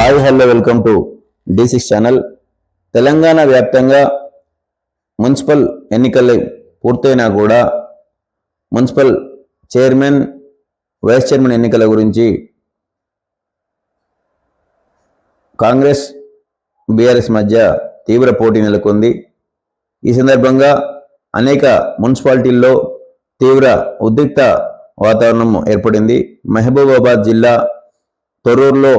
Hi hello welcome to D six channel Telangana వ్యాప్తంగా municipal ఎన్నికలు పూర్తయినా కూడా మున్సిపల్ చైర్మన్ వైస్ చైర్మన్ ఎన్నికల గురించి కాంగ్రెస్ బీఆర్ఎస్ మధ్య తీవ్ర పోటీ నెలకొంది. ఈ సందర్భంగా అనేక మున్సిపాలిటీల్లో తీవ్ర ఉద్రిక్త వాతావరణం ఏర్పడింది. మహబూబాబాద్ జిల్లా తొర్రూరులో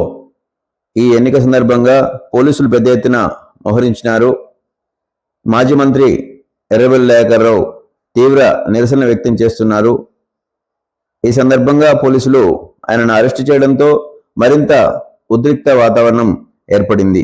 ఈ ఎన్నిక సందర్భంగా పోలీసులు పెద్ద ఎత్తున మోహరించినారు. మాజీ మంత్రి ఎర్రబెల్లి దయాకర్రావు తీవ్ర నిరసన వ్యక్తం చేస్తున్నారు. ఈ సందర్భంగా పోలీసులు ఆయనను అరెస్టు చేయడంతో మరింత ఉద్రిక్త వాతావరణం ఏర్పడింది.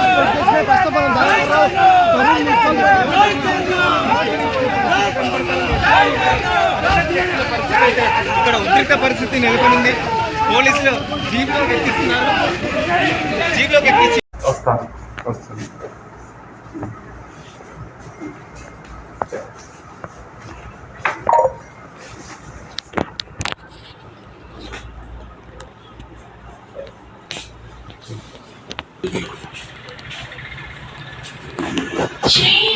ఇక్కడ ఉద్రిక్త పరిస్థితి నెలకొనింది పోలీసులు జీప్లోకి ఎక్కిస్తున్నారు జీప్లోకి ఎక్కించి వస్తాను Thank you. Tá sim.